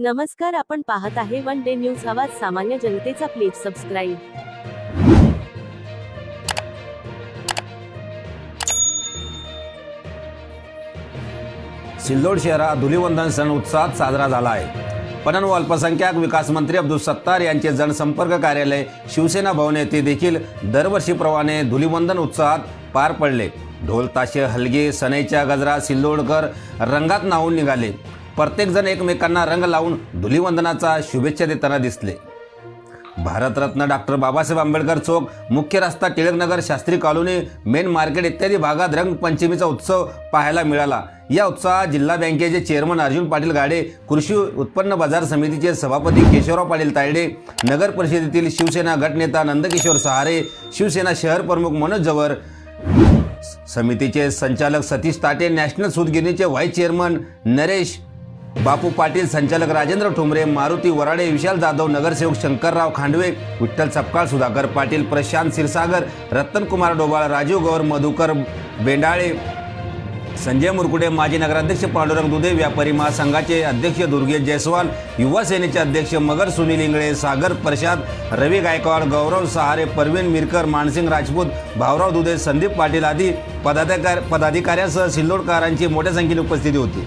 नमस्कार आपण पाहत आहे वन डे न्यूज आवाज सामान्य जनतेचा प्लीज सबस्क्राईब सिल्लोड शहरात धुलिवंदन सण उत्साहात साजरा झाला आहे पणन व अल्पसंख्याक विकास मंत्री अब्दुल सत्तार यांचे जनसंपर्क कार्यालय शिवसेना भवन येथे देखील दरवर्षीप्रमाणे धुलिवंदन उत्साहात पार पडले. ढोल ताशे हलगे सनईच्या गजरा सिल्लोडकर रंगात नाहून निघाले. प्रत्येकजण एकमेकांना रंग लावून धुलीवंदनाचा शुभेच्छा देताना दिसले. भारतरत्न डॉक्टर बाबासाहेब आंबेडकर चौक मुख्य रस्ता Tilaknagar Shastri colony main market इत्यादी भागात रंगपंचमीचा उत्सव पाहायला मिळाला. या उत्सवात जिल्हा बँकेचे चेअरमन अर्जुन पाटील गाडे कृषी उत्पन्न बाजार समितीचे सभापती केशवराव पाटील तायडे नगर परिषदेतील शिवसेना गटनेता नंदकिशोर सहारे शिवसेना शहर प्रमुख मनोज जवर समितीचे संचालक सतीश ताटे नॅशनल सूतगिरणीचे व्हाईस चेअरमन नरेश बापू पाटील संचालक राजेंद्र ठोंबरे मारुती वराडे विशाल जाधव नगरसेवक शंकरराव खांडवे विठ्ठल सपकाळ सुधाकर पाटील प्रशांत क्षीरसागर रत्नकुमार डोबाळ राजीव गौर मधुकर बेंडाळे संजय मुरकुडे माजी नगराध्यक्ष पांडुरंग दुधे व्यापारी महासंघाचे अध्यक्ष दुर्गे जयस्वाल युवा सेनेचे अध्यक्ष मगर सुनील इंगळे सागर प्रसाद रवी गायकवाड गौरव सहारे परवीन मिरकर मानसिंग राजपूत भाऊराव दुधे संदीप पाटील आदी पदाधिकार पदाधिकाऱ्यांसह सिल्लोडकरांची मोठ्या संख्येने उपस्थिती होती.